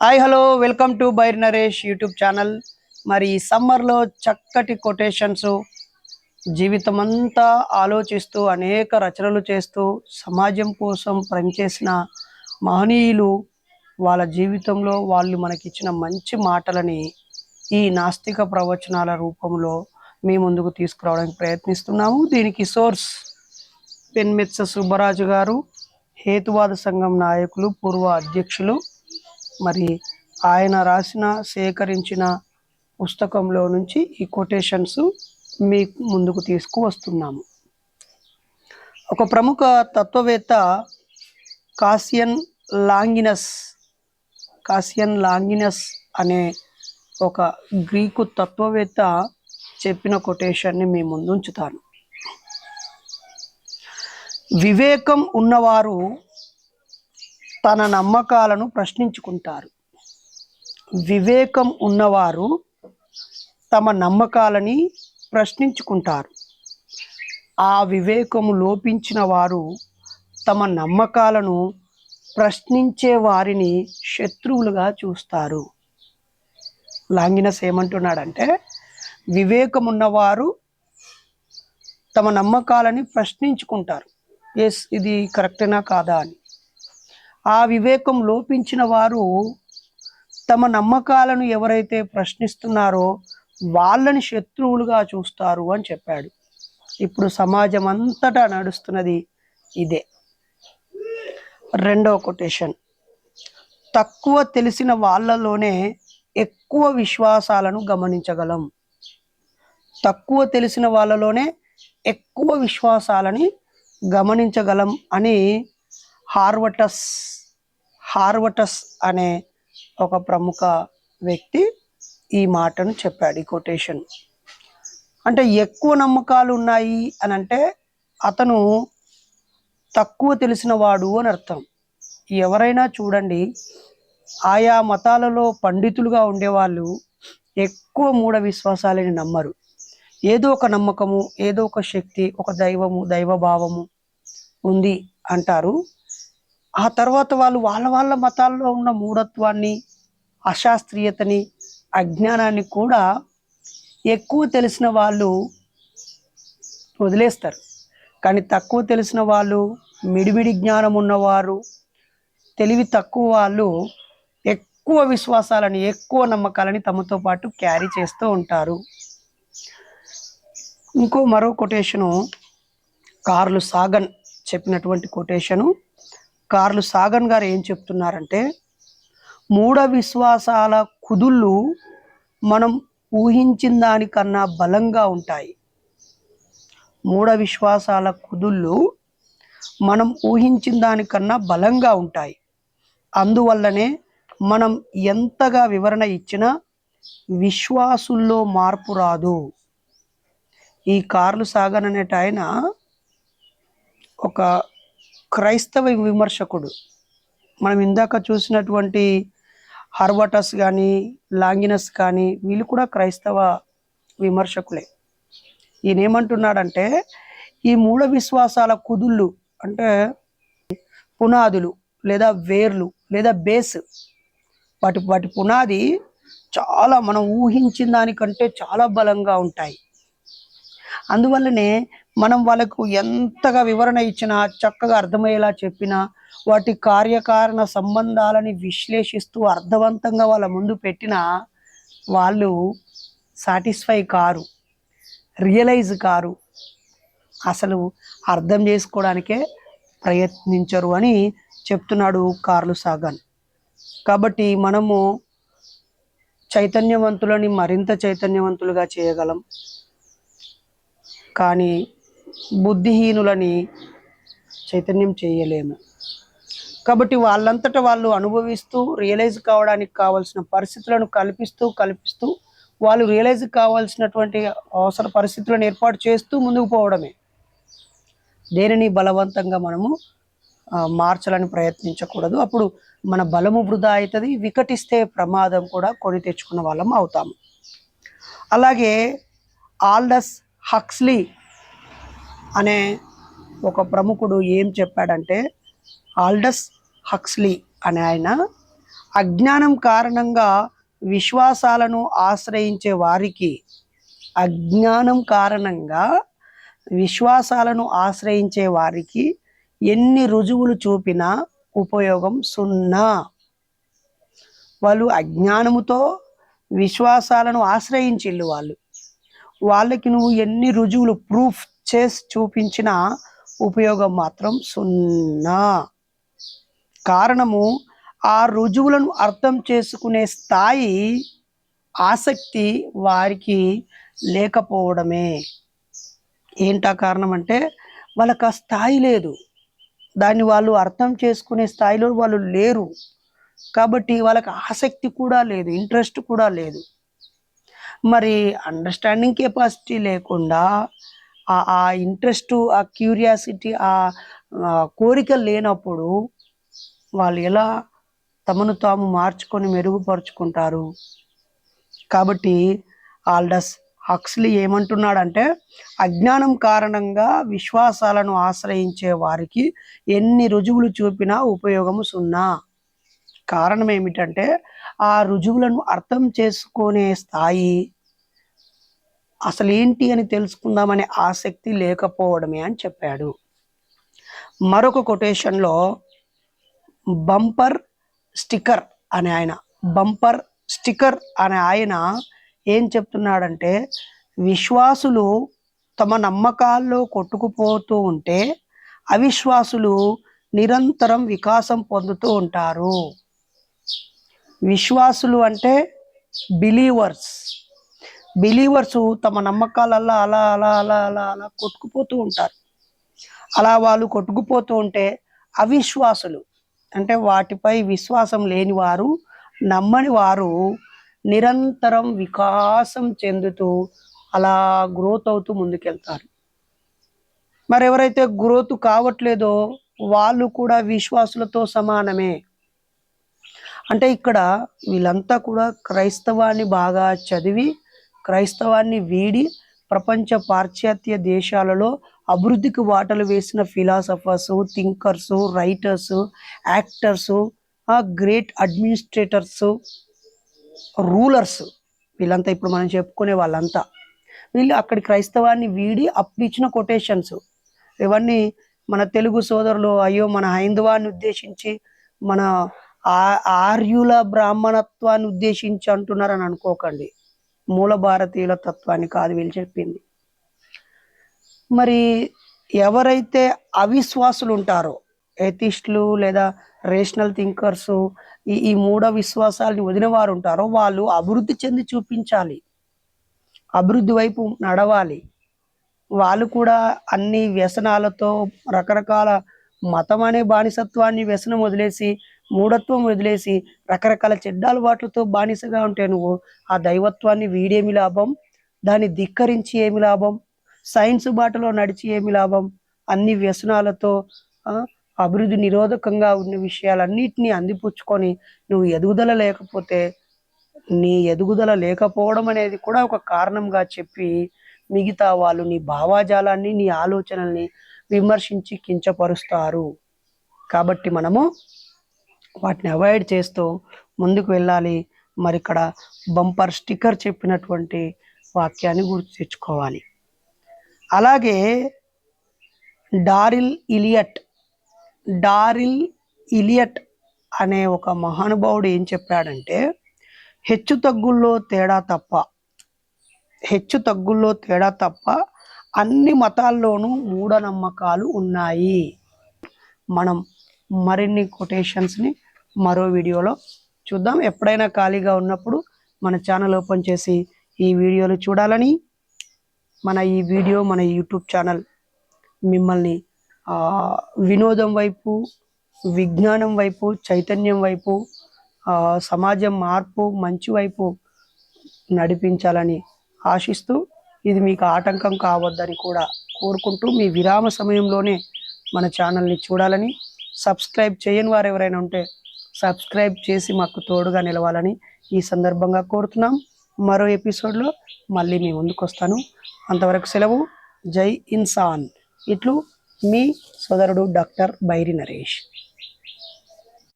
Hi hello welcome to Bair Naresh YouTube channel మరి ఈ సమ్మర్లో చక్కటి కొటేషన్స్ జీవితం అంతా ఆలోచిస్తూ అనేక రచనలు చేస్తూ సమాజం కోసం పనిచేసిన మహనీయులు వాళ్ళ జీవితంలో వాళ్ళు మనకిచ్చిన మంచి మాటలని ఈ నాస్తిక ప్రవచనాల రూపంలో మీ ముందుకు తీసుకురావడానికి ప్రయత్నిస్తున్నాము. దీనికి సోర్స్ పెన్మెత్స సుబ్బరాజు గారు హేతువాద సంఘం నాయకులు పూర్వ అధ్యక్షులు మరి ఆయన రాసిన సేకరించిన పుస్తకంలో నుంచి ఈ కొటేషన్స్ మీ ముందుకు తీసుకువస్తున్నాము. ఒక ప్రముఖ తత్వవేత్త కాసియన్ లాంగినస్ కాసియన్ లాంగినస్ అనే ఒక గ్రీకు తత్వవేత్త చెప్పిన కొటేషన్ని మీ ముందు ఉంచుతాను వివేకం ఉన్నవారు తన నమ్మకాలను ప్రశ్నించుకుంటారు. వివేకం ఉన్నవారు తమ నమ్మకాలని ప్రశ్నించుకుంటారు. ఆ వివేకము లోపించిన వారు తమ నమ్మకాలను ప్రశ్నించే వారిని శత్రువులుగా చూస్తారు. లాంగినస్ ఏమంటున్నాడంటే వివేకం ఉన్నవారు తమ నమ్మకాలని ప్రశ్నించుకుంటారు. ఎస్ ఇది కరెక్టేనా కాదా అని. ఆ వివేకం లోపించిన వారు తమ నమ్మకాలను ఎవరైతే ప్రశ్నిస్తున్నారో వాళ్ళని శత్రువులుగా చూస్తారు అని చెప్పాడు. ఇప్పుడు సమాజం అంతటా నడుస్తున్నది ఇదే. రెండవ కొటేషన్. తక్కువ తెలిసిన వాళ్ళలోనే ఎక్కువ విశ్వాసాలను గమనించగలం. తక్కువ తెలిసిన వాళ్ళలోనే ఎక్కువ విశ్వాసాలని గమనించగలం అని హార్వటస్ హార్వటస్ అనే ఒక ప్రముఖ వ్యక్తి ఈ మాటను చెప్పాడు ఈ కొటేషన్. అంటే ఎక్కువ నమ్మకాలు ఉన్నాయి అని అంటే అతను తక్కువ తెలిసిన వాడు అని అర్థం. ఎవరైనా చూడండి ఆయా మతాలలో పండితులుగా ఉండేవాళ్ళు ఎక్కువ మూఢ విశ్వాసాలని నమ్మరు. ఏదో ఒక నమ్మకము ఏదో ఒక శక్తి ఒక దైవము దైవభావము ఉంది అంటారు. ఆ తర్వాత వాళ్ళు వాళ్ళ వాళ్ళ మతాల్లో ఉన్న మూఢత్వాన్ని అశాస్త్రీయతని అజ్ఞానాన్ని కూడా ఎక్కువ తెలిసిన వాళ్ళు వదిలేస్తారు. కానీ తక్కువ తెలిసిన వాళ్ళు మిడిమిడి జ్ఞానం ఉన్నవారు తెలివి తక్కువ వాళ్ళు ఎక్కువ విశ్వాసాలని ఎక్కువ నమ్మకాలని తమతో పాటు క్యారీ చేస్తూ ఉంటారు. ఇంకో మరో కొటేషను కార్లు సాగన్ చెప్పినటువంటి కొటేషను కార్లు సాగన్ గారు ఏం చెప్తున్నారంటే మూఢ విశ్వాసాల కుదుళ్ళు మనం ఊహించిన దానికన్నా బలంగా ఉంటాయి. మూఢ విశ్వాసాల కుదుళ్ళు మనం ఊహించిన దానికన్నా బలంగా ఉంటాయి. అందువల్లనే మనం ఎంతగా వివరణ ఇచ్చినా విశ్వాసుల్లో మార్పు రాదు. ఈ కార్లు సాగన్ అనేట ఆయన ఒక క్రైస్తవ విమర్శకుడు. మనం ఇందాక చూసినటువంటి హర్వటస్ కానీ లాంగినస్ కానీ వీళ్ళు కూడా క్రైస్తవ విమర్శకులే. ఈయన ఏమంటున్నాడంటే ఈ మూఢ విశ్వాసాల కుదుళ్ళు అంటే పునాదులు లేదా వేర్లు లేదా బేస్ వాటి వాటి పునాది చాలా మనం ఊహించిన దానికంటే చాలా బలంగా ఉంటాయి. అందువల్లనే మనం వాళ్ళకు ఎంతగా వివరణ ఇచ్చినా చక్కగా అర్థమయ్యేలా చెప్పినా వాటి కార్యకారణ సంబంధాలని విశ్లేషిస్తూ అర్థవంతంగా వాళ్ళ ముందు పెట్టినా వాళ్ళు సాటిస్ఫై కారు రియలైజ్ కారు. అసలు అర్థం చేసుకోవడానికే ప్రయత్నించరు అని చెప్తున్నాడు కార్లు సాగన్. కాబట్టి మనము చైతన్యవంతులని మరింత చైతన్యవంతులుగా చేయగలం. కానీ బుద్ధిహీనులని చైతన్యం చేయలేము. కాబట్టి వాళ్ళంతటా వాళ్ళు అనుభవిస్తూ రియలైజ్ కావడానికి కావాల్సిన పరిస్థితులను కల్పిస్తూ కల్పిస్తూ వాళ్ళు రియలైజ్ కావాల్సినటువంటి అవసర పరిస్థితులను ఏర్పాటు చేస్తూ ముందుకు పోవడమే. దేనిని బలవంతంగా మనము మార్చాలని ప్రయత్నించకూడదు. అప్పుడు మన బలము వృధా అవుతుంది వికటిస్తే ప్రమాదం కూడా కొని తెచ్చుకున్న వాళ్ళం అవుతాము. అలాగే ఆల్డస్ హక్స్లీ అనే ఒక ప్రముఖుడు ఏం చెప్పాడంటే ఆల్డస్ హక్స్లీ అనే ఆయన అజ్ఞానం కారణంగా విశ్వాసాలను ఆశ్రయించే వారికి అజ్ఞానం కారణంగా విశ్వాసాలను ఆశ్రయించే వారికి ఎన్ని రుజువులు చూపినా ఉపయోగం సున్నా. వాళ్ళు అజ్ఞానముతో విశ్వాసాలను ఆశ్రయించిల్లు వాళ్ళు. వాళ్ళకి నువ్వు ఎన్ని రుజువులు ప్రూఫ్ చేసి చూపించినా ఉపయోగం మాత్రం సున్నా. కారణము ఆ రుజువులను అర్థం చేసుకునే స్థాయి ఆసక్తి వారికి లేకపోవడమే. ఏంటా కారణం అంటే వాళ్ళకి ఆ స్థాయి లేదు. దాన్ని వాళ్ళు అర్థం చేసుకునే స్థాయిలో వాళ్ళు లేరు. కాబట్టి వాళ్ళకి ఆసక్తి కూడా లేదు ఇంట్రెస్ట్ కూడా లేదు. మరి అండర్స్టాండింగ్ కెపాసిటీ లేకుండా ఆ ఇంట్రెస్ట్ ఆ క్యూరియాసిటీ ఆ ఆ కోరిక లేనప్పుడు వాళ్ళు ఎలా తమను తాము మార్చుకొని మెరుగుపరుచుకుంటారు? కాబట్టి ఆల్డస్ హక్స్లీ ఏమంటున్నాడంటే అజ్ఞానం కారణంగా విశ్వాసాలను ఆశ్రయించే వారికి ఎన్ని రుజువులు చూపినా ఉపయోగము సున్నా. కారణం ఏమిటంటే ఆ రుజువులను అర్థం చేసుకునే స్థాయి అసలు ఏంటి అని తెలుసుకుందామనే ఆసక్తి లేకపోవడమే అని చెప్పాడు. మరొక కొటేషన్లో బంపర్ స్టిక్కర్ అనే ఆయన బంపర్ స్టిక్కర్ అనే ఆయన ఏం చెప్తున్నాడంటే విశ్వాసులు తమ నమ్మకాల్లో కొట్టుకుపోతూ ఉంటే అవిశ్వాసులు నిరంతరం వికాసం పొందుతూ ఉంటారు. విశ్వాసులు అంటే బిలీవర్స్. బిలీవర్స్ తమ నమ్మకాలల్లో అలా అలా అలా అలా అలా కొట్టుకుపోతూ ఉంటారు. అలా వాళ్ళు కొట్టుకుపోతూ ఉంటే అవిశ్వాసులు. అంటే వాటిపై విశ్వాసం లేని వారు నమ్మని వారు నిరంతరం వికాసం చెందుతూ అలా గ్రోత్ అవుతూ ముందుకెళ్తారు. మరి ఎవరైతే గ్రోత్ కావట్లేదో వాళ్ళు కూడా విశ్వాసులతో సమానమే. అంటే ఇక్కడ వీళ్ళంతా కూడా క్రైస్తవాన్ని బాగా చదివి క్రైస్తవాన్ని వీడి ప్రపంచ పాశ్చాత్య దేశాలలో అభివృద్ధికి వాటలు వేసిన philosophers thinkers writers actors great administrators rulers. వీళ్ళంతా ఇప్పుడు మనం చెప్పుకునే వాళ్ళంతా. వీళ్ళు అక్కడి క్రైస్తవాన్ని వీడి అప్పుడు ఇచ్చిన కొటేషన్స్. ఇవన్నీ మన తెలుగు సోదరులు అయ్యో మన హైందవాన్ని ఉద్దేశించి మన ఆర్యుల బ్రాహ్మణత్వాన్ని ఉద్దేశించి అంటున్నారని అనుకోకండి. మూల భారతీయుల తత్వాన్ని కాదు వీళ్ళు చెప్పింది. మరి ఎవరైతే అవిశ్వాసులు ఉంటారో ఎథిస్టులు లేదా రేషనల్ థింకర్స్ ఈ ఈ మూఢ విశ్వాసాలని వదిన వారు ఉంటారో వాళ్ళు అభివృద్ధి చెంది చూపించాలి. అభివృద్ధి వైపు నడవాలి. వాళ్ళు కూడా అన్ని వ్యసనాలతో రకరకాల మతం అనే బానిసత్వాన్ని వ్యసనం వదిలేసి మూఢత్వం వదిలేసి రకరకాల చెడ్డ అలవాట్లతో బానిసగా ఉంటే నువ్వు ఆ దైవత్వాన్ని వీడేమి లాభం? దాన్ని ధిక్కరించి ఏమి లాభం? సైన్స్ బాటలో నడిచి ఏమి లాభం? అన్ని వ్యసనాలతో అభివృద్ధి నిరోధకంగా ఉన్న విషయాలన్నిటినీ అందిపుచ్చుకొని నువ్వు ఎదుగుదల లేకపోతే నీ ఎదుగుదల లేకపోవడం అనేది కూడా ఒక కారణంగా చెప్పి మిగతా వాళ్ళు నీ భావాజాలాన్ని నీ ఆలోచనల్ని విమర్శించి కించపరుస్తారు. కాబట్టి మనము వాటిని అవాయిడ్ చేస్తూ ముందుకు వెళ్ళాలి. మరి ఇక్కడ బంపర్ స్టిక్కర్ చెప్పినటువంటి వాక్యాన్ని గుర్తు తెచ్చుకోవాలి. అలాగే డారిల్ ఇలియట్ డారిల్ ఇలియట్ అనే ఒక మహానుభావుడు ఏం చెప్పాడంటే హెచ్చు తగ్గుల్లో తేడా తప్ప హెచ్చు తగ్గుల్లో తేడా తప్ప అన్ని మతాల్లోనూ మూఢనమ్మకాలు ఉన్నాయి. మనం మరిన్ని కొటేషన్స్ని మరో వీడియోలో చూద్దాం. ఎప్పుడైనా ఖాళీగా ఉన్నప్పుడు మన ఛానల్ ఓపెన్ చేసి ఈ వీడియోలు చూడాలని మన ఈ వీడియో మన యూట్యూబ్ ఛానల్ మిమ్మల్ని వినోదం వైపు విజ్ఞానం వైపు చైతన్యం వైపు సమాజం మార్పు మంచి వైపు నడిపించాలని ఆశిస్తూ ఇది మీకు ఆటంకం కావద్దని కూడా కోరుకుంటూ మీ విరామ సమయంలోనే మన ఛానల్ని చూడాలని సబ్స్క్రైబ్ చేయని వారు ఎవరైనా ఉంటే సబ్స్క్రైబ్ చేసి మాకు తోడుగా నిలవాలని ఈ సందర్భంగా కోరుతున్నాం. మరో ఎపిసోడ్లో మళ్ళీ మీ ముందుకు వస్తాను. అంతవరకు సెలవు. జై ఇన్సాన్. ఇట్లు మీ సోదరుడు డాక్టర్ బైరి నరేష్.